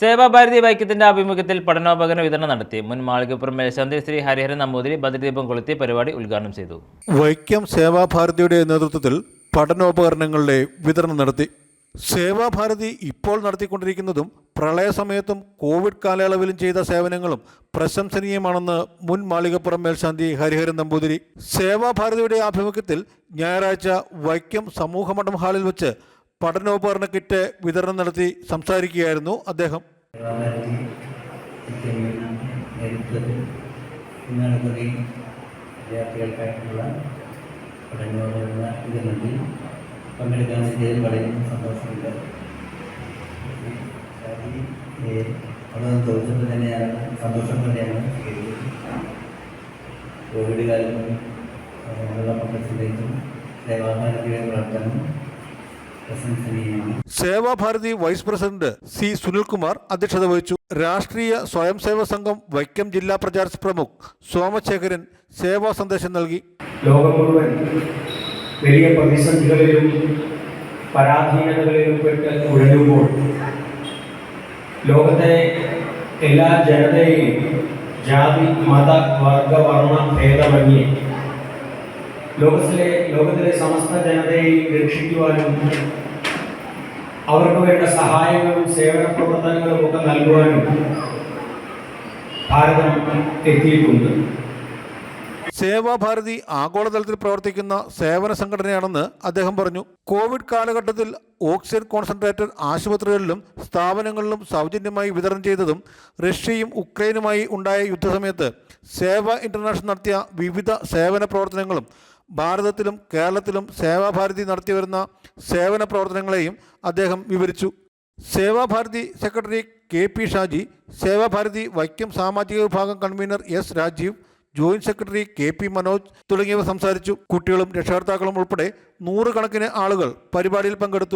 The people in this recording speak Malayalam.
സേവാഭാരതി വൈക്യത്തിന്റെ ആഭിമുഖ്യത്തിൽ പഠനോപകരണ വിതരണം നടത്തി. മുൻ മാളികപ്പുറം മേൽശാന്തി ശ്രീ ഹരിഹരൻ നമ്പൂതിരി ബദ്രദീപം കൊളുത്തി പരിപാടി ഉദ്ഘാടനം ചെയ്തു. വൈക്കം സേവാഭാരതിയുടെ നേതൃത്വത്തിൽ പഠനോപകരണങ്ങളുടെ വിതരണം നടത്തി. സേവാഭാരതി ഇപ്പോൾ നടത്തിക്കൊണ്ടിരിക്കുന്നതും പ്രളയസമയത്തും കോവിഡ് കാലയളവിലും ചെയ്ത സേവനങ്ങളും പ്രശംസനീയമാണെന്ന് മുൻ മാളികപ്പുറം മേൽശാന്തി ഹരിഹരൻ നമ്പൂതിരി. സേവാഭാരതിയുടെ ആഭിമുഖ്യത്തിൽ ഞായറാഴ്ച വൈക്കം സമൂഹമഠം ഹാളിൽ വെച്ച് പഠനോപകരണ കിറ്റ് വിതരണം നടത്തി സംസാരിക്കുകയായിരുന്നു അദ്ദേഹം. സന്തോഷം കോവിഡ് കാലത്തും സേവാഭാരതിയുടെ പ്രവർത്തനം പ്രശംസനീയമാണ് Seva Bharati vice president C Sunilkumar അധ്യക്ഷത വഹിച്ചു. രാഷ്ട്രീയ സ്വയം സേവ സംഘം വൈക്കം ജില്ലാ പ്രചാര പ്രമുഖ് സോമശേഖരൻ സേവാ സന്ദേശം നൽകി. ലോകം മുഴുവൻ വലിയ പ്രതിസന്ധികളിലും പരാധീനതകളിലും പെട്ട് ഉഴലുമ്പോൾ ലോകത്തെ എല്ലാ ജനതയെയും ജാതി മത വർഗ വർണ ഭേദമന്യേ ലോകത്തിലെ ലോകത്തിലെ സമസ്ത ജനതയെയും രക്ഷിക്കുവാനും അവർക്ക് വേണ്ട സഹായങ്ങളും സേവന പ്രവർത്തനങ്ങളും ഒക്കെ നൽകുവാനും ഭാരതം എത്തിയിട്ടുണ്ട്. സേവാഭാരതി ആഗോളതലത്തിൽ പ്രവർത്തിക്കുന്ന സേവന സംഘടനയാണെന്ന് അദ്ദേഹം പറഞ്ഞു. കോവിഡ് കാലഘട്ടത്തിൽ ഓക്സിജൻ കോൺസെൻട്രേറ്റർ ആശുപത്രികളിലും സ്ഥാപനങ്ങളിലും സൗജന്യമായി വിതരണം ചെയ്തതും റഷ്യയും ഉക്രൈനുമായി ഉണ്ടായ യുദ്ധസമയത്ത് സേവ ഇന്റർനാഷണൽ നടത്തിയ വിവിധ സേവന പ്രവർത്തനങ്ങളും ഭാരതത്തിലും കേരളത്തിലും സേവാഭാരതി നടത്തിവരുന്ന സേവന പ്രവർത്തനങ്ങളെയും അദ്ദേഹം വിവരിച്ചു. Seva Bharati secretary K P Shaji Seva Bharati Vaikom സാമാജിക വിഭാഗം convener S Rajeev joint secretary K P Manoj തുടങ്ങിയവർ സംസാരിച്ചു. കുട്ടികളും രക്ഷകർത്താക്കളും ഉൾപ്പെടെ നൂറുകണക്കിന് ആളുകൾ പരിപാടിയിൽ പങ്കെടുത്തു.